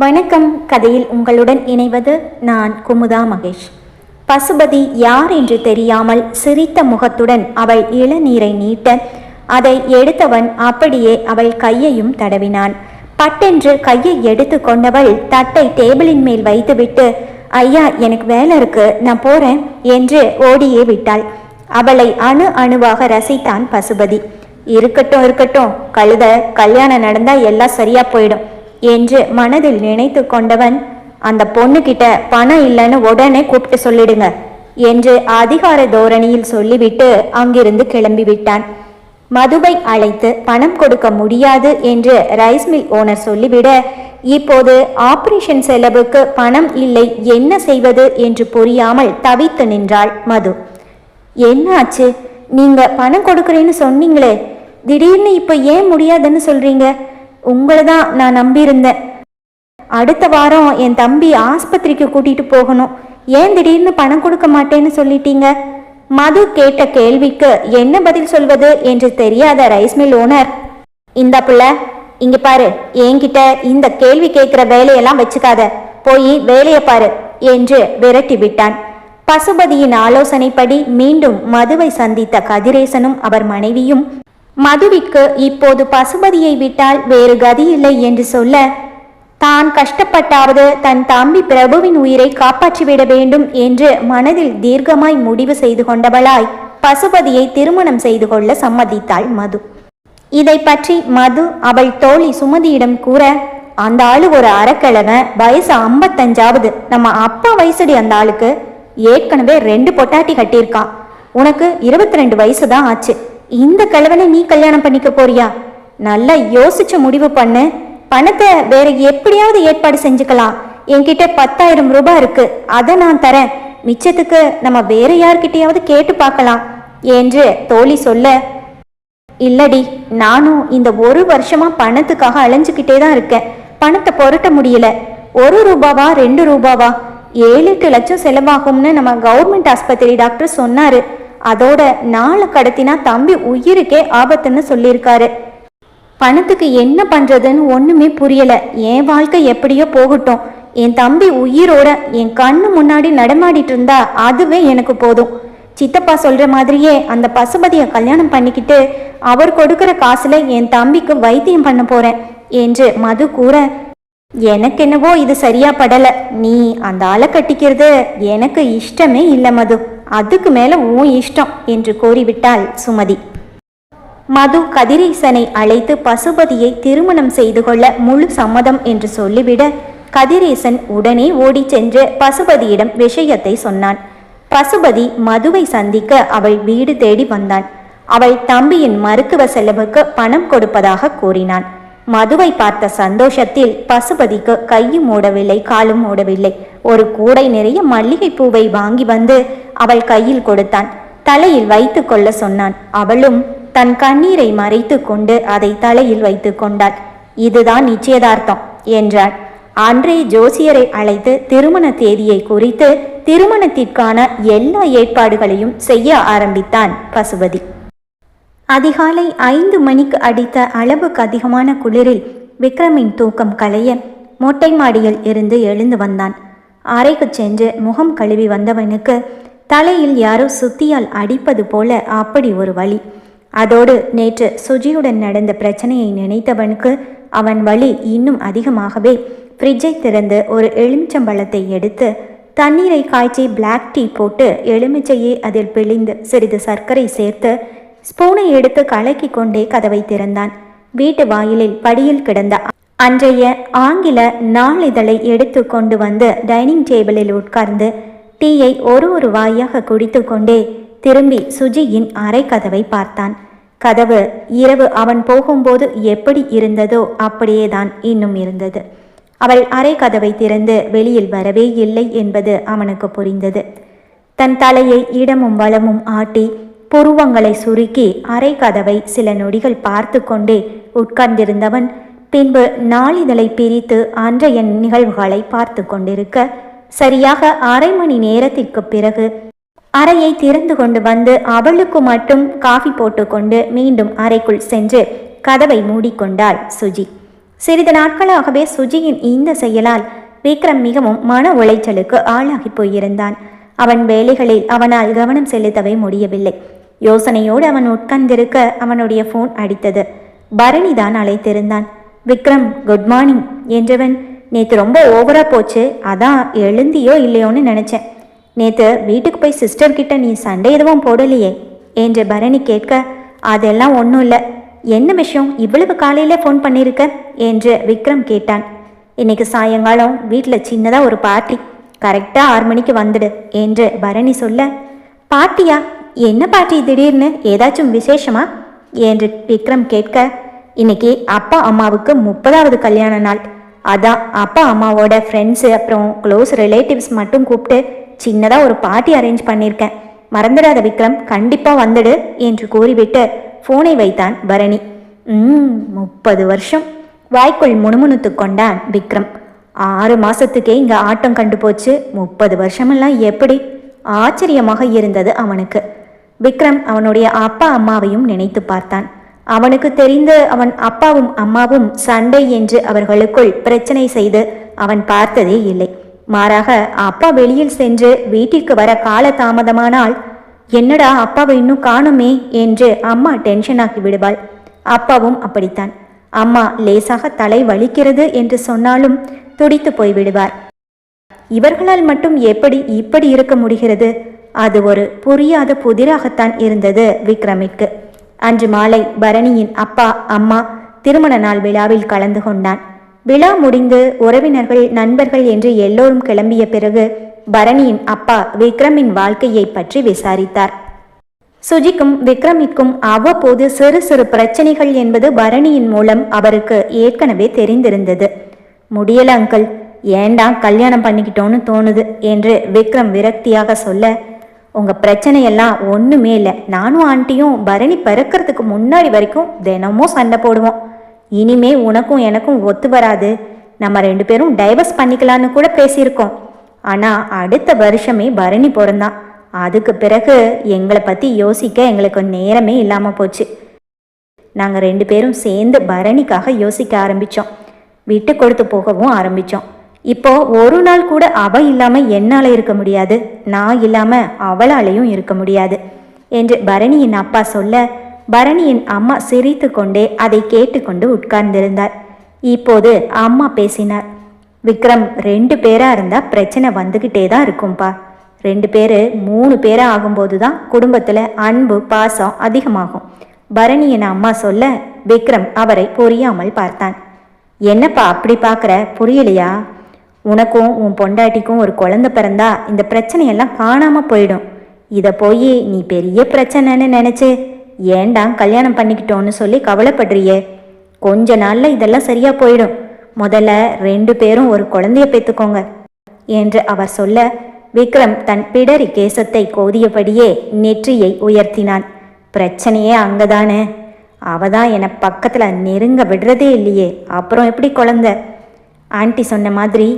வணக்கம். கதையில் உங்களுடன் இணைவது நான் குமுதா மகேஷ். பசுபதி யார் என்று தெரியாமல் சிரித்த முகத்துடன் அவள் இளநீரை நீட்ட அதை எடுத்தவன் அப்படியே அவள் கையையும் தடவினான். பட்டென்று கையை எடுத்து கொண்டவள் தட்டை டேபிளின் மேல் வைத்துவிட்டு ஐயா எனக்கு வேலை இருக்கு நான் போறேன் என்று ஓடியே விட்டாள். அவளை அணு அணுவாக ரசித்தான் பசுபதி. இருக்கட்டும் இருக்கட்டும். கழுத கல்யாணம் நடந்தா எல்லாம் சரியா போயிடும். என்று மனதில் நினைத்து கொண்டவன் அந்த பொண்ணுகிட்ட பணம் இல்லைன்னு உடனே கூப்பிட்டு சொல்லிடுங்க என்று அதிகார தோரணியில் சொல்லிவிட்டு அங்கிருந்து கிளம்பி விட்டான் மதுவை அழைத்து பணம் கொடுக்க முடியாது என்று ரைஸ் மில் ஓனர் சொல்லிவிட இப்போது ஆபரேஷன் செலவுக்கு பணம் இல்லை என்ன செய்வது? என்று புரியாமல் தவித்து நின்றாள் மது. என்ன ஆச்சு? நீங்க பணம் கொடுக்குறேன்னு சொன்னீங்களே திடீர்னு இப்ப ஏன் முடியாதுன்னு சொல்றீங்க? உங்களை தான் நான் நம்பியிருந்தேன். அடுத்த வாரம் என் தம்பி ஆஸ்பத்திரிக்கு கூட்டிட்டு போகணும். ஏன் திடீர்னு பணம் கொடுக்க மாட்டேன்னு சொல்லிட்டீங்க? மது கேட்ட கேள்விக்கு என்ன பதில் சொல்வது என்று தெரியாத ரைஸ் மில் ஓனர். இந்த பிள்ளை இங்க பாரு என்கிட்ட இந்த கேள்வி கேட்கிற வேலையெல்லாம் வச்சுக்காத. போய் வேலையை பாரு என்று விரட்டி விட்டான். பசுபதியின் ஆலோசனைப்படி மீண்டும் மதுவை சந்தித்த கதிரேசனும் அவர் மனைவியும் மதுவிற்கு இப்போது பசுபதியை விட்டால் வேறு கதி இல்லை என்று சொல்ல தான் கஷ்டப்பட்டாவது தன் தம்பி பிரபுவின் உயிரை காப்பாற்றிவிட வேண்டும் என்று மனதில் தீர்க்கமாய் முடிவு செய்து கொண்டவளாய் பசுபதியை திருமணம் செய்து கொள்ள சம்மதித்தாள் மது. இதை பற்றி மது அவள் தோழி சுமதியிடம் கூற அந்த ஆளு ஒரு அறக்கிழமை வயசு ஐம்பத்தஞ்சாவது. நம்ம அப்பா வயசுடி அந்த ஆளுக்கு. ஏற்கனவே ரெண்டு பொட்டாட்டி கட்டியிருக்கான். உனக்கு இருபத்தி ரெண்டு வயசு தான் ஆச்சு. இந்த கிழவனை நீ கல்யாணம் பண்ணிக்க போறியா? நல்லா யோசிச்சு முடிவு பண்ணு. பணத்தை வேற எப்படியாவது ஏற்பாடு செஞ்சுக்கலாம். என்கிட்ட பத்தாயிரம் ரூபாய் இருக்கு. அதை நான் தரேன். மிச்சத்துக்கு நம்ம வேற யார்கிட்டயாவது கேட்டு பார்க்கலாம் என்று தோழி சொல்ல இல்லடி நானும் இந்த ஒரு வருஷமா பணத்துக்காக அலைஞ்சுக்கிட்டே தான் இருக்கேன். பணத்தை புரட்ட முடியல. ஒரு ரூபாவா ரெண்டு ரூபாவா? ஏழு எட்டு லட்சம் செலவாகும்னு நம்ம கவர்மெண்ட் ஆஸ்பத்திரி டாக்டர் சொன்னாரு. அதோட நாளை கடத்தினா தம்பி உயிருக்கே ஆபத்துன்னு சொல்லியிருக்காரு. பணத்துக்கு என்ன பண்றதுன்னு ஒண்ணுமே புரியல. என் வாழ்க்கை எப்படியோ போகட்டும். என் தம்பி உயிரோட என் கண்ணு முன்னாடி நடமாடிட்டு இருந்தா அதுவே எனக்கு போதும். சித்தப்பா சொல்ற மாதிரியே அந்த பசுபதியை கல்யாணம் பண்ணிக்கிட்டு அவர் கொடுக்கிற காசுல என் தம்பிக்கு வைத்தியம் பண்ண போறேன் என்று மது கூற எனக்கு என்னவோ இது சரியா படல. நீ அந்த ஆளை கட்டிக்கிறது எனக்கு இஷ்டமே இல்லை மது. அதுக்கு மேலே உன் இஷ்டம் என்று கூறிவிட்டாள் சுமதி. மது கதிரேசனை அழைத்து பசுபதியை திருமணம் செய்து கொள்ள முழு சம்மதம் என்று சொல்லிவிட கதிரேசன் உடனே ஓடிச் சென்று பசுபதியிடம் விஷயத்தை சொன்னான். பசுபதி மதுவை சந்திக்க அவள் வீடு தேடி வந்தான். அவள் தம்பியின் மருத்துவ செலவுக்கு பணம் கொடுப்பதாக கூறினான். மதுவை பார்த்த சந்தோஷத்தில் பசுபதிக்கு கையும் மூடவில்லை காலும் மூடவில்லை ஒரு கூடை நிறைய மல்லிகை பூவை வாங்கி வந்து அவள் கையில் கொடுத்தான். தலையில் வைத்து கொள்ள சொன்னான். அவளும் தன் கண்ணீரை மறைத்து கொண்டு அதை தலையில் வைத்து கொண்டாள். இதுதான் நிச்சயதார்த்தம் என்றாள். அன்றே ஜோசியரை அழைத்து திருமண தேதியை குறித்து திருமணத்திற்கான எல்லா ஏற்பாடுகளையும் செய்ய ஆரம்பித்தான் பசுபதி. அதிகாலை ஐந்து மணிக்கு அடித்த அளவுக்கு அதிகமான குளிரில் விக்ரமின் தூக்கம் களைய மொட்டை மாடியில் இருந்து எழுந்து வந்தான். அறைக்கு சென்று முகம் கழுவி வந்தவனுக்கு தலையில் யாரோ சுத்தியால் அடிப்பது போல அப்படி ஒரு வழி. அதோடு நேற்று சுஜியுடன் நடந்த பிரச்சனையை நினைத்தவனுக்கு அவன் வலி இன்னும் அதிகமாகவே ஃப்ரிட்ஜை திறந்து ஒரு எலுமிச்சம்பழத்தை எடுத்து தண்ணீரை காய்ச்சி பிளாக் டீ போட்டு எலுமிச்சையை அதில் பிழிந்து சிறிது சர்க்கரை சேர்த்து ஸ்பூனை எடுத்து கலக்கி கொண்டே கதவை திறந்தான். வீட்டு வாயிலில் படியில் கிடந்த அன்றைய ஆங்கில நாளிதழை எடுத்து கொண்டு வந்து டைனிங் டேபிளில் உட்கார்ந்து டீயை ஒரு ஒரு வாயாக குடித்து கொண்டே திரும்பி சுஜியின் அறை கதவை பார்த்தான். கதவு இரவு அவன் போகும்போது எப்படி இருந்ததோ அப்படியேதான் இன்னும் இருந்தது. அவள் அறை கதவை திறந்து வெளியில் வரவே இல்லை என்பது அவனுக்கு புரிந்தது. தன் தலையை இடமும் வளமும் ஆட்டி புருவங்களை சுருக்கி அறை கதவை சில நொடிகள் பார்த்து கொண்டே உட்கார்ந்திருந்தவன் பின்பு நாளிதழை பிரித்து அன்றைய நிகழ்வுகளை பார்த்து கொண்டிருக்க சரியாக அரை மணி நேரத்திற்கு பிறகு அறையை திறந்து கொண்டு வந்து அவளுக்கு மட்டும் காஃபி போட்டுக்கொண்டு மீண்டும் அறைக்குள் சென்று கதவை மூடிக்கொண்டாள் சுஜி. சிறிது நாட்களாகவே சுஜியின் இந்த செயலால் விக்ரம் மிகவும் மன உளைச்சலுக்கு ஆளாகி போயிருந்தான். அவன் வேலைகளில் அவனால் கவனம் செலுத்தவே முடியவில்லை. யோசனையோடு அவன் உட்கார்ந்திருக்க அவனுடைய ஃபோன் அடித்தது. பரணி தான் அழைத்திருந்தான். விக்ரம் குட் மார்னிங் என்றவன் நேற்று ரொம்ப ஓவரா போச்சு. அதான் எழுந்தியோ இல்லையோன்னு நினைச்சேன். நேற்று வீட்டுக்கு போய் சிஸ்டர் கிட்ட நீ சண்டை எதுவும் போடலையே? என்று பரணி கேட்க அதெல்லாம் ஒன்றும் இல்லை. என்ன விஷயம்? இவ்வளவு காலையில ஃபோன் பண்ணியிருக்க என்று விக்ரம் கேட்டான். இன்னைக்கு சாயங்காலம் வீட்டில் சின்னதாக ஒரு பார்ட்டி கரெக்டாக ஆறு மணிக்கு வந்துடு என்று பரணி சொல்ல பாட்டியா என்ன பாட்டி திடீர்னு ஏதாச்சும் விசேஷமா? என்று விக்ரம் கேட்க இன்னைக்கு அப்பா அம்மாவுக்கு முப்பதாவது கல்யாண நாள். அதான் அப்பா அம்மாவோட ஃப்ரெண்ட்ஸு அப்புறம் க்ளோஸ் ரிலேட்டிவ்ஸ் மட்டும் கூப்பிட்டு சின்னதாக ஒரு பார்ட்டி அரேஞ்ச் பண்ணியிருக்கேன் மறந்துடாத விக்ரம் கண்டிப்பாக வந்துடு என்று கூறிவிட்டு ஃபோனை வைத்தான் பரணி. ம் முப்பது வருஷம். வாய்க்குள் முணுமுணுத்து கொண்டான் விக்ரம். ஆறு மாசத்துக்கே இங்கே ஆட்டம் கண்டு போச்சு. முப்பது வருஷமெல்லாம் எப்படி? ஆச்சரியமாக இருந்தது அவனுக்கு. விக்ரம் அவனுடைய அப்பா அம்மாவையும் நினைத்து பார்த்தான். அவனுக்கு தெரிந்து அவன் அப்பாவும் அம்மாவும் சண்டை என்று அவர்களுக்குள் பிரச்சனை செய்து அவன் பார்த்ததே இல்லை. மாறாக அப்பா வெளியில் சென்று வீட்டிற்கு வர கால தாமதமானால் என்னடா அப்பாவை இன்னும் காணுமே என்று அம்மா டென்ஷனாகி விடுவாள். அப்பாவும் அப்படித்தான். அம்மா லேசாக தலை வலிக்கிறது என்று சொன்னாலும் துடித்து போய் விடுவார் இவர்களால் மட்டும் எப்படி இப்படி இருக்க முடிகிறது? அது ஒரு புரியாத புதிராகத்தான் இருந்தது விக்ரமிற்கு. அன்று மாலை பரணியின் அப்பா அம்மா திருமண நாள் விழாவில் கலந்து கொண்டான். விழா முடிந்து உறவினர்கள் நண்பர்கள் என்று எல்லோரும் கிளம்பிய பிறகு பரணியின் அப்பா விக்ரமின் வாழ்க்கையை பற்றி விசாரித்தார். சுஜிக்கும் விக்ரமிக்கும் அவ்வப்போது சிறு சிறு பிரச்சனைகள் என்பது பரணியின் மூலம் அவருக்கு ஏற்கனவே தெரிந்திருந்தது. முடியல அங்கிள். ஏண்டா கல்யாணம் பண்ணிக்கிட்டோன்னு தோணுது? என்று விக்ரம் விரக்தியாக சொல்ல உங்கள் பிரச்சனையெல்லாம் ஒன்றுமே இல்லை. நானும் ஆண்டியும் பரணி பிறக்கிறதுக்கு முன்னாடி வரைக்கும் தினமும் சண்டை போடுவோம். இனிமே உனக்கும் எனக்கும் ஒத்து வராது. நம்ம ரெண்டு பேரும் டைவர்ஸ் பண்ணிக்கலான்னு கூட பேசியிருக்கோம். ஆனால் அடுத்த வருஷமே பரணி பிறந்தான். அதுக்கு பிறகு எங்களை பற்றி யோசிக்க எங்களுக்கு நேரமே இல்லாமல் போச்சு. நாங்கள் ரெண்டு பேரும் சேர்ந்து பரணிக்காக யோசிக்க ஆரம்பித்தோம் விட்டு கொடுத்து போகவும் ஆரம்பித்தோம் இப்போ ஒரு நாள் கூட அவ இல்லாமல் என்னால் இருக்க முடியாது. நான் இல்லாமல் அவளாலையும் இருக்க முடியாது. என்று பரணியின் அப்பா சொல்ல பரணியின் அம்மா சிரித்து கொண்டே அதை கேட்டுக்கொண்டு உட்கார்ந்திருந்தார். இப்போது அம்மா பேசினார் விக்ரம் ரெண்டு பேரா இருந்தா பிரச்சனை வந்துகிட்டே தான் இருக்கும்பா. ரெண்டு பேர் மூணு பேராக ஆகும்போது தான் குடும்பத்தில் அன்பு பாசம் அதிகமாகும். பரணியின் அம்மா சொல்ல விக்ரம் அவரை புரியாமல் பார்த்தான். என்னப்பா அப்படி பார்க்குற? புரியலையா? உனக்கும் உன் பொண்டாட்டிக்கும் ஒரு குழந்தை பிறந்தா இந்த பிரச்சனையெல்லாம் காணாமல் போயிடும். இதை போய் நீ பெரிய பிரச்சனைன்னு நினச்சி ஏண்டா கல்யாணம் பண்ணிக்கிட்டோன்னு சொல்லி கவலைப்படுறியே? கொஞ்ச நாளில் இதெல்லாம் சரியாக போயிடும். முதல்ல ரெண்டு பேரும் ஒரு குழந்தைய பெற்றுக்கோங்க என்று அவர் சொல்ல விக்ரம் தன் பிடரி கேசத்தை கோதியபடியே நெற்றியை உயர்த்தினான். பிரச்சனையே அங்கதானே. அவ தான் என்னை பக்கத்தில் நெருங்க விடுறதே இல்லையே. அப்புறம் எப்படி குழந்த? ஆண்டி சொன்ன மாதிரி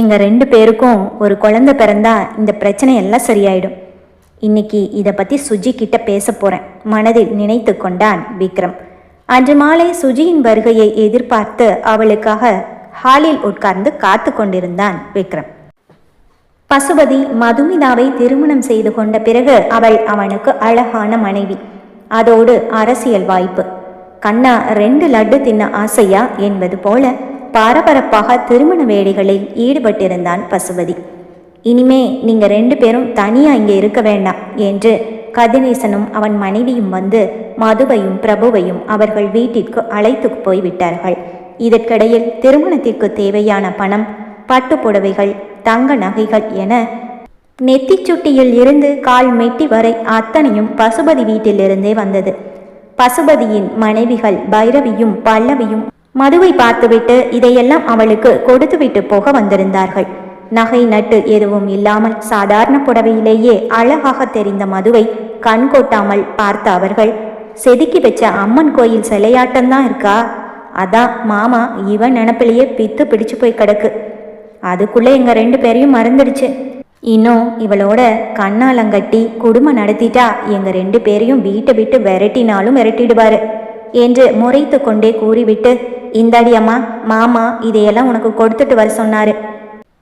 எங்கள் ரெண்டு பேருக்கும் ஒரு குழந்தை பிறந்தா இந்த பிரச்சனை எல்லாம் சரியாயிடும். இன்னைக்கு இதை பற்றி சுஜி கிட்ட பேச போகிறேன் மனதில் நினைத்து கொண்டான் விக்ரம். அன்று மாலை சுஜியின் வருகையை எதிர்பார்த்து அவளுக்காக ஹாலில் உட்கார்ந்து காத்து கொண்டிருந்தான் விக்ரம். பசுபதி மதுமிதாவை திருமணம் செய்து கொண்ட பிறகு அவள் அவனுக்கு அழகான மனைவி. அதோடு அரசியல் வாய்ப்பு. கண்ணா ரெண்டு லட்டு தின்ன ஆசையா என்பது போல பரபரப்பாக திருமண வேலைகளில் ஈடுபட்டிருந்தான் பசுபதி. இனிமே நீங்க ரெண்டு பேரும் தனியா இங்கே இருக்க வேண்டாம் என்று கதினேசனும் அவன் மனைவியும் வந்து மதுவையும் பிரபுவையும் அவர்கள் வீட்டிற்கு அழைத்து போய்விட்டார்கள். இதற்கிடையில் திருமணத்திற்கு தேவையான பணம் பட்டு புடவைகள் தங்க நகைகள் என நெத்திச்சுட்டியில் இருந்து கால் மெட்டி வரை அத்தனையும் பசுபதி வீட்டிலிருந்தே வந்தது. பசுபதியின் மனைவிகள் பைரவியும் பல்லவியும் மதுவை பார்த்துவிட்டு இதையெல்லாம் அவளுக்கு கொடுத்துவிட்டு போக வந்திருந்தார்கள். நகை நட்டு எதுவும் இல்லாமல் சாதாரண புடவையிலேயே அழகாக தெரிந்த மதுவை கண் கொட்டாமல் பார்த்த அவர்கள் செதுக்கி வச்ச அம்மன் கோயில் சிலையாட்டம்தான் இருக்கா? அதான் மாமா இவன் நினப்பிலேயே பித்து பிடிச்சு போய் கிடக்கு. அதுக்குள்ளே எங்கள் ரெண்டு பேரையும் மறந்துடுச்சு. இன்னும் இவளோட கண்ணாலங்கட்டி குடும்பம் நடத்திட்டா எங்கள் ரெண்டு பேரையும் வீட்டை விட்டு விரட்டினாலும் விரட்டிடுவாரு என்று முறைத்து கொண்டே கூறிவிட்டு இந்தாடி அம்மா மாமா இதையெல்லாம் உனக்கு கொடுத்துட்டு வர சொன்னாரு.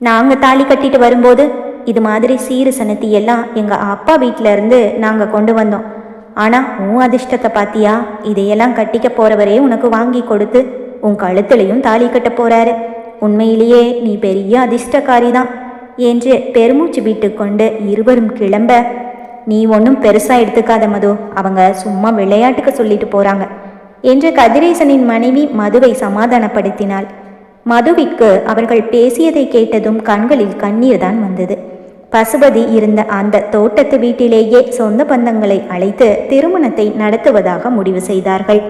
நாங்க தாலி கட்டிட்டு வரும்போது இது மாதிரி சீரு சனத்தி எல்லாம் எங்க அப்பா வீட்டில இருந்து நாங்க கொண்டு வந்தோம். ஆனா உன் அதிர்ஷ்டத்தை பாத்தியா? இதையெல்லாம் கட்டிக்க போறவரே உனக்கு வாங்கி கொடுத்து உன் கழுத்துலையும் தாலி கட்ட போறாரு. உண்மையிலேயே நீ பெரிய அதிர்ஷ்டக்காரி தான் என்று பெருமூச்சு விட்டுக்கொண்டு இருவரும் கிளம்ப நீ ஒன்றும் பெருசா எடுத்துக்காத மது. அவங்க சும்மா விளையாட்டுக்கு சொல்லிட்டு போறாங்க. என்று கதிரேசனின் மனைவி மதுவை சமாதானப்படுத்தினாள். மதுவிற்கு அவர்கள் பேசியதை கேட்டதும் கண்களில் கண்ணீர் தான் வந்தது. பசுபதி இருந்த அந்த தோட்டத்து வீட்டிலேயே சொந்த பந்தங்களை அழைத்து திருமணத்தை நடத்துவதாக முடிவு செய்தார்கள்.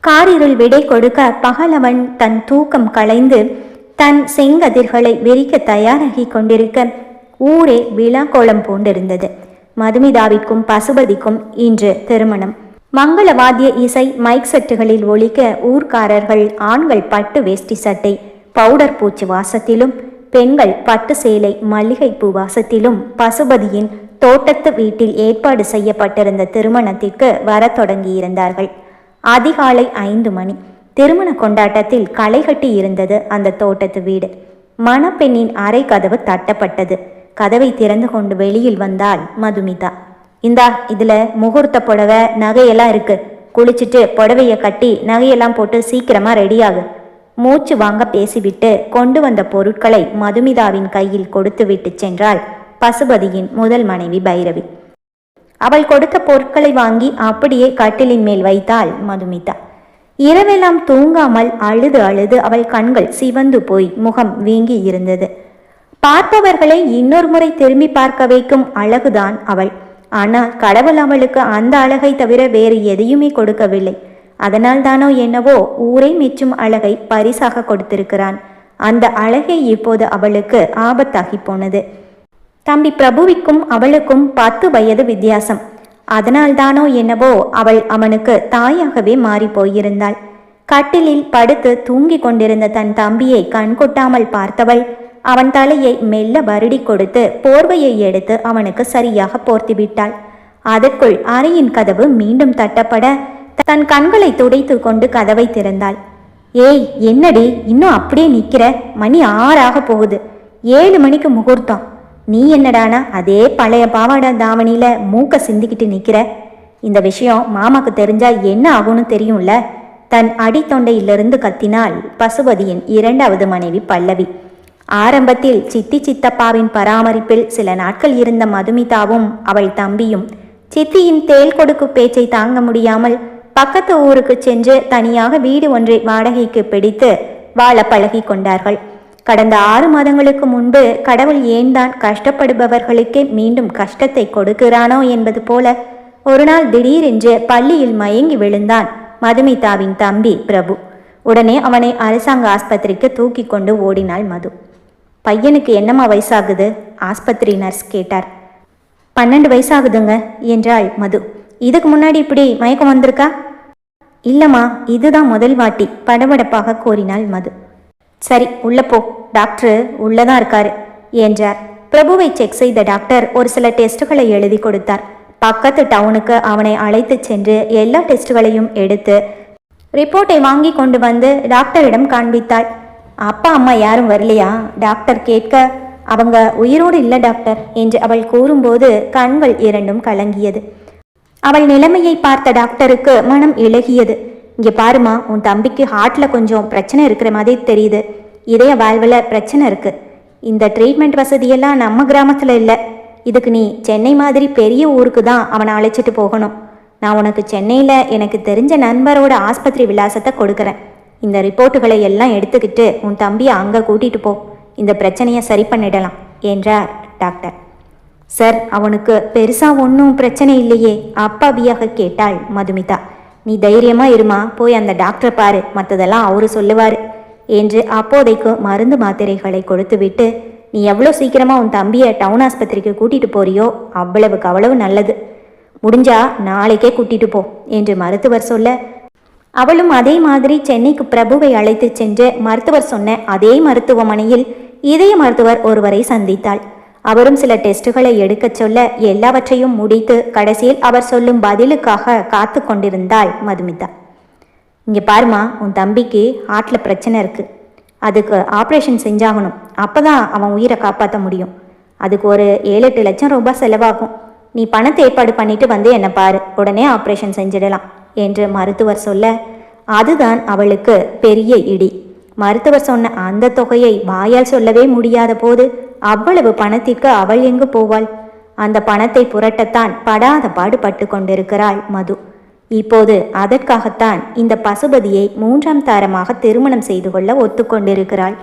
காரிருள் விடை கொடுக்க பகலவன் தன் தூக்கம் களைந்து தன் செங்கதிர்களை விரிக்க தயாராகி கொண்டிருக்க ஊரே விழா கோலம் பூண்டிருந்தது. மதுமிதாவிற்கும் பசுபதிக்கும் இன்று திருமணம். மங்களவாதிய இசை மைக் செட்டுகளில் ஒழிக்க ஊர்க்காரர்கள் ஆண்கள் பட்டு வேஷ்டி சட்டை பவுடர் பூச்சி வாசத்திலும் பெண்கள் பட்டு சேலை மல்லிகைப்பூ வாசத்திலும் பசுபதியின் தோட்டத்து வீட்டில் ஏற்பாடு செய்யப்பட்டிருந்த திருமணத்திற்கு வரத் தொடங்கியிருந்தார்கள். அதிகாலை ஐந்து மணி. திருமண கொண்டாட்டத்தில் களை கட்டி இருந்தது அந்த தோட்டத்து வீடு. மணப்பெண்ணின் அறை கதவு தட்டப்பட்டது. கதவை திறந்து கொண்டு வெளியில் வந்தாள் மதுமிதா. இந்தா இதில் முகூர்த்த புடவை நகையெல்லாம் இருக்கு. குளிச்சுட்டு புடவையை கட்டி நகையெல்லாம் போட்டு சீக்கிரமா ரெடியாகு. மூச்சு வாங்க பேசிவிட்டு கொண்டு வந்த பொருட்களை மதுமிதாவின் கையில் கொடுத்துவிட்டு சென்றாள் பசுபதியின் முதல் மனைவி பைரவி. அவள் கொடுத்த பொருட்களை வாங்கி அப்படியே கட்டிலின் மேல் வைத்தாள் மதுமிதா. இரவெல்லாம் தூங்காமல் அழுது அழுது அவள் கண்கள் சிவந்து போய் முகம் வீங்கி இருந்தது. பார்ப்பவர்களை இன்னொரு முறை திரும்பி பார்க்க வைக்கும் அழகுதான் அவள். ஆனால் கடவுள் அவளுக்கு அந்த அழகை தவிர வேறு எதையுமே கொடுக்கவில்லை. அதனால் தானோ என்னவோ ஊரை மிச்சும் அழகை பரிசாக கொடுத்திருக்கிறான். அந்த அழகை இப்போது அவளுக்கு ஆபத்தாகி போனது. தம்பி பிரபுவிக்கும் அவளுக்கும் பத்து வயது வித்தியாசம். அதனால்தானோ என்னவோ அவள் அவனுக்கு தாயாகவே மாறி போயிருந்தாள். கட்டிலில் படுத்து தூங்கிக் கொண்டிருந்த தன் தம்பியை கண்கொட்டாமல் பார்த்தவள் அவன் தலையை மெல்ல வருடி கொடுத்து போர்வையை எடுத்து அவனுக்கு சரியாக போர்த்திவிட்டாள் அதற்குள் அறையின் கதவு மீண்டும் தட்டப்பட தன் கண்களை துடைத்து கொண்டு கதவை திறந்தாள். ஏய் என்னடி? இன்னும் அப்படியே நிற்கிற மணி ஆறாக போகுது. ஏழு மணிக்கு முகூர்த்தம். நீ என்னடானா அதே பழைய பாவாடா தாவணியில மூக்க சிந்திக்கிட்டு நிக்கிற? இந்த விஷயம் மாமாக்கு தெரிஞ்சா என்ன ஆகும்னு தெரியும்ல? தன் அடித்தொண்டையிலிருந்து கத்தினால் பசுபதியின் இரண்டாவது மனைவி பல்லவி. ஆரம்பத்தில் சித்தி சித்தப்பாவின் பராமரிப்பில் சில நாட்கள் இருந்த மதுமிதாவும் அவள் தம்பியும் சித்தியின் தேல் கொடுக்கு பேச்சை தாங்க முடியாமல் பக்கத்து ஊருக்கு சென்று தனியாக வீடு ஒன்றை வாடகைக்கு பிடித்து வாழ பழகி கொண்டார்கள். கடந்த ஆறு மாதங்களுக்கு முன்பு கடவுள் ஏன் தான் கஷ்டப்படுபவர்களுக்கே மீண்டும் கஷ்டத்தை கொடுக்கிறானோ என்பது போல ஒரு நாள் திடீரென்று பள்ளியில் மயங்கி விழுந்தான் மதுமிதாவின் தம்பி பிரபு. உடனே அவனை அரசாங்க ஆஸ்பத்திரிக்கு தூக்கி கொண்டு ஓடினாள் மது. பையனுக்கு என்னம்மா வயசாகுது? ஆஸ்பத்திரி நர்ஸ் கேட்டார். பன்னெண்டு வயசாகுதுங்க என்றாள் மது. இதுக்கு முன்னாடி இப்படி மயக்கம் வந்திருக்கா? இல்லம்மா இதுதான் முதல் வாட்டி படபடப்பாக கோரினாள் மது. சரி உள்ள போ. டாக்டர் உள்ளதான் இருக்காரு என்றார். பிரபுவை செக் செய்த டாக்டர் ஒரு சில டெஸ்ட்டுகளை எழுதி கொடுத்தார். பக்கத்து டவுனுக்கு அவனை அழைத்து சென்று எல்லா டெஸ்ட்டுகளையும் எடுத்து ரிப்போர்ட்டை வாங்கி கொண்டு வந்து டாக்டரிடம் காண்பித்தாள். அப்பா அம்மா யாரும் வரலையா? டாக்டர் கேட்க அவங்க உயிரோடு இல்லை டாக்டர் என்று அவள் கூறும்போது கண்கள் இரண்டும் கலங்கியது. அவள் நிலைமையை பார்த்த டாக்டருக்கு மனம் இழகியது இங்கே பாருமா உன் தம்பிக்கு ஹார்ட்ல கொஞ்சம் பிரச்சனை இருக்கிற மாதிரி தெரியுது. இதய வாழ்வில் பிரச்சனை இருக்கு. இந்த ட்ரீட்மெண்ட் வசதியெல்லாம் நம்ம கிராமத்தில் இல்லை. இதுக்கு நீ சென்னை மாதிரி பெரிய ஊருக்கு தான் அவனை அழைச்சிட்டு போகணும். நான் உனக்கு சென்னையில் எனக்கு தெரிஞ்ச நண்பரோட ஆஸ்பத்திரி விலாசத்தை கொடுக்குறேன். இந்த ரிப்போர்ட்டுகளை எல்லாம் எடுத்துக்கிட்டு உன் தம்பியை அங்கே கூட்டிட்டு போ. இந்த பிரச்சனையை சரி பண்ணிடலாம் என்றார் டாக்டர். சார் அவனுக்கு பெருசா ஒன்றும் பிரச்சனை இல்லையே அப்பாவியாக கேட்டாள் மதுமிதா. நீ தைரியமா இருமா போய் அந்த டாக்டரை பாரு மற்றதெல்லாம் அவரு சொல்லுவார் என்று அப்போதைக்கு மருந்து மாத்திரைகளை கொடுத்துவிட்டு நீ எவ்வளோ சீக்கிரமாக உன் தம்பியை டவுன் ஆஸ்பத்திரிக்கு கூட்டிட்டு போறியோ அவ்வளவுக்கு அவ்வளவு நல்லது. முடிஞ்சா நாளைக்கே கூட்டிட்டு போ என்று மருத்துவர் சொல்ல அவளும் அதே மாதிரி சென்னைக்கு பிரபுவை அழைத்து சென்று மருத்துவர் சொன்ன அதே மருத்துவமனையில் இதய மருத்துவர் ஒருவரை சந்தித்தாள். அவரும் சில டெஸ்டுகளை எடுக்கச் சொல்ல எல்லாவற்றையும் முடித்து கடைசியில் அவர் சொல்லும் பதிலுக்காக காத்து கொண்டிருந்தாள் மதுமிதா. இங்கே பாருமா உன் தம்பிக்கு ஹார்ட்டில் பிரச்சனை இருக்குது அதுக்கு ஆப்ரேஷன் செஞ்சாகணும். அப்போ தான் அவன் உயிரை காப்பாற்ற முடியும். அதுக்கு ஒரு ஏழு எட்டு லட்சம் ரூபாய் செலவாகும். நீ பணத்தை ஏற்பாடு பண்ணிட்டு வந்து என்னை பாரு. உடனே ஆப்ரேஷன் செஞ்சிடலாம். என்று மருத்துவர் சொல்ல அதுதான் அவளுக்கு பெரிய இடி. மருத்துவர் சொன்ன அந்த தொகையை வாயால் சொல்லவே முடியாத போது அவ்வளவு பணத்திற்கு அவள் எங்கு போவாள்? அந்த பணத்தை புரட்டத்தான் படாத பாடுபட்டு கொண்டிருக்கிறாள் மது. இப்போது அதற்காகத்தான் இந்த பசுபதியை மூன்றாம் தாரமாக திருமணம் செய்து கொள்ள ஒத்துக்கொண்டிருக்கிறாள்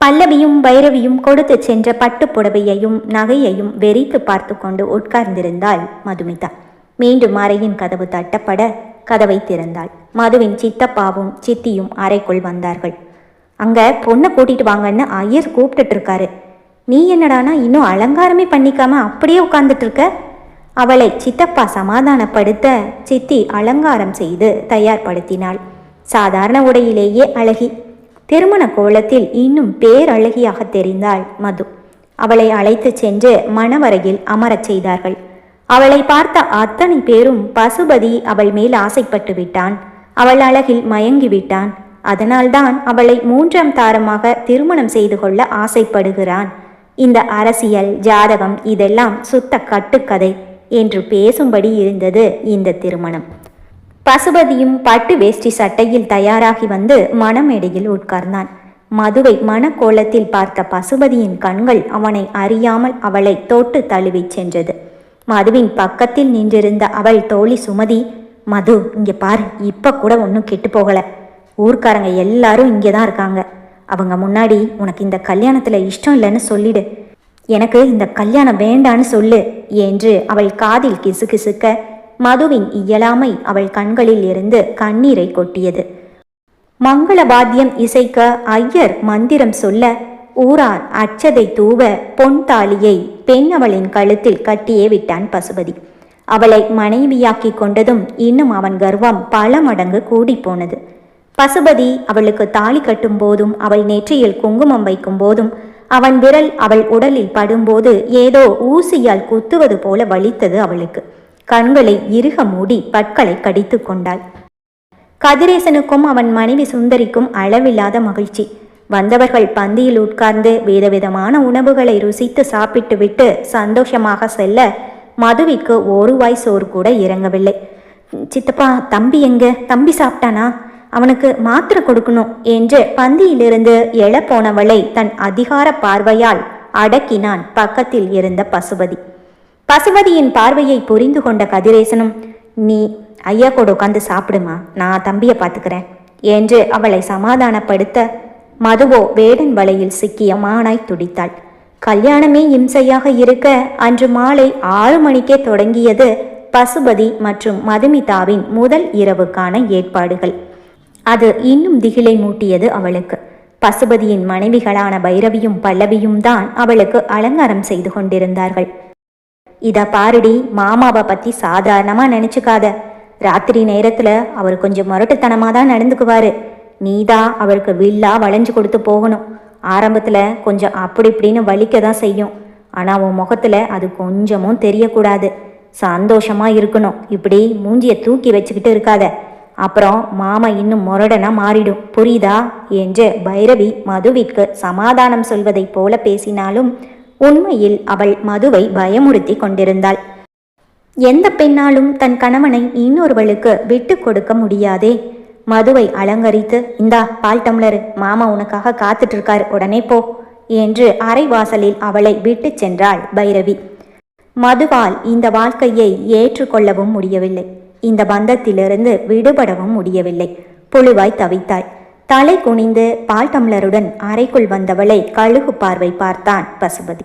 பல்லவியும் பைரவியும் கொடுத்து சென்ற பட்டுப் புடவையையும் நகையையும் வெறித்து பார்த்து கொண்டு உட்கார்ந்திருந்தாள் மதுமிதா. மீண்டும் அறையின் கதவு தட்டப்பட கதவை திறந்தாள். மதுவின் சித்தப்பாவும் சித்தியும் அறைக்குள் வந்தார்கள். அங்க பொண்ணை கூட்டிட்டு வாங்கன்னு ஐயர் கூப்பிட்டுட்டு இருக்காரு நீ என்னடானா இன்னும் அலங்காரமே பண்ணிக்காம அப்படியே உட்கார்ந்துட்டு இருக்க அவளை சித்தப்பா சமாதானப்படுத்த சித்தி அலங்காரம் செய்து தயார்படுத்தினாள். சாதாரண உடையிலேயே அழகி திருமண கோலத்தில் இன்னும் பேரழகியாக தெரிந்தாள் மது. அவளை அழைத்து சென்று மணவரையில் அமரச் செய்தார்கள். அவளை பார்த்த அத்தனை பேரும் பசுபதி அவள் மேல் ஆசைப்பட்டு விட்டான் அவள் அழகில் மயங்கி விட்டான் அதனால்தான் அவளை மூன்றாம் தாரமாக திருமணம் செய்து கொள்ள ஆசைப்படுகிறான். இந்த அரசியல் ஜாதகம் இதெல்லாம் சுத்த கட்டுக்கதை என்று பேசும்படி இருந்தது இந்த திருமணம். பசுபதியும் பட்டு வேஷ்டி சட்டையில் தயாராகி வந்து மணமேடையில் உட்கார்ந்தான். மதுவை மணக்கோலத்தில் பார்த்த பசுபதியின் கண்கள் அவனை அறியாமல் அவளை தொட்டு தழுவிச் சென்றது. மதுவின் பக்கத்தில் நின்றிருந்த அவள் தோழி சுமதி மது இங்கே பார் இப்போ கூட ஒன்றும் கெட்டு போகலை. ஊர்க்காரங்க எல்லாரும் இங்கே தான் இருக்காங்க. அவங்க முன்னாடி உனக்கு இந்த கல்யாணத்தில் இஷ்டம் இல்லைன்னு சொல்லிடு. எனக்கு இந்த கல்யாணம் வேண்டான்னு சொல்லு என்று அவள் காதில் கிசுகிசுக்க மதுவின் இயலாமை அவள் கண்களில் இருந்து கண்ணீரை கொட்டியது. மங்கள வாத்தியம் இசைக்க ஐயர் மந்திரம் சொல்ல ஊரார் அச்சதை தூவ பொன் தாலியை பெண் அவளின் கழுத்தில் கட்டியே விட்டான் பசுபதி. அவளை மனைவியாக்கி கொண்டதும் இன்னும் அவன் கர்வம் பல மடங்கு கூடிப்போனது பசுபதி அவளுக்கு தாலி கட்டும் போதும் அவள் நெற்றியில் குங்குமம் வைக்கும் போதும் அவன் விரல் அவள் உடலில் படும்போது ஏதோ ஊசியால் குத்துவது போல வலித்தது அவளுக்கு. கண்களை இறுக மூடி பற்களை கடித்து கொண்டாள். கதிரேசனுக்கும் அவன் மனைவி சுந்தரிக்கும் அளவில்லாத மகிழ்ச்சி. வந்தவர்கள் பந்தியில் உட்கார்ந்து விதவிதமான உணவுகளை ருசித்து சாப்பிட்டுவிட்டு சந்தோஷமாக செல்ல மதுவிக்கு ஒரு வாய் சோறு கூட இறங்கவில்லை. சித்தப்பா தம்பி எங்க? தம்பி சாப்பிட்டானா? அவனுக்கு மாத்திரை கொடுக்கணும் என்று பந்தியிலிருந்து எழப்போனவளை தன் அதிகார பார்வையால் அடக்கினான் பக்கத்தில் இருந்த பசுபதி. பசுபதியின் பார்வையை புரிந்து கொண்ட கதிரேசனும் நீ ஐயா கூட உட்காந்து சாப்பிடுமா? நான் தம்பியை பார்த்துக்கிறேன் என்று அவளை சமாதானப்படுத்த மதுவோ வேடன் வலையில் சிக்கிய மானாய் துடித்தாள். கல்யாணமே இம்சையாக இருக்க அன்று மாலை ஆறு மணிக்கே தொடங்கியது பசுபதி மற்றும் மதுமிதாவின் முதல் இரவுக்கான ஏற்பாடுகள். அது இன்னும் திகிலை மூட்டியது அவளுக்கு. பசுபதியின் மனைவிகளான பைரவியும் பல்லவியும் தான் அவளுக்கு அலங்காரம் செய்து கொண்டிருந்தார்கள். இத பாருடி மாமாவை பத்தி சாதாரணமா நினைச்சுக்காத. ராத்திரி நேரத்துல அவர் கொஞ்சம் முரட்டுத்தனமா தான் நடந்துக்குவாரு. நீதான் அவருக்கு வில்லா வளைஞ்சு கொடுத்து போகணும். ஆரம்பத்துல கொஞ்சம் அப்படி இப்படின்னு வலிக்க தான் செய்யும். ஆனா உன் முகத்துல அது கொஞ்சமும் தெரியக்கூடாது. சந்தோஷமா இருக்கணும். இப்படி மூஞ்சியை தூக்கி வச்சுக்கிட்டு இருக்காத. அப்புறம் மாமா இன்னும் முரடனா மாறிடும். புரியுதா? என்று பைரவி மதுவிற்கு சமாதானம் சொல்வதைப் போல பேசினாலும் உண்மையில் அவள் மதுவை பயமுறுத்தி கொண்டிருந்தாள். எந்த பெண்ணாலும் தன் கணவனை இன்னொருவளுக்கு விட்டு கொடுக்க முடியாதே. மதுவை அலங்கரித்து இந்தா பால் டம்ளரு மாமா உனக்காக காத்துட்டு இருக்கார் உடனே போ என்று அரைவாசலில் அவளை விட்டு சென்றாள் பைரவி. மதுவால் இந்த வாழ்க்கையை ஏற்றுக்கொள்ளவும் முடியவில்லை. இந்த பந்தத்திலிருந்து விடுபடவும் முடியவில்லை. புழுவாய் தவித்தாள். தலை குனிந்து பால் டம்ளருடன் அறைக்குள் வந்தவளை கழுகு பார்வை பார்த்தான் பசுபதி.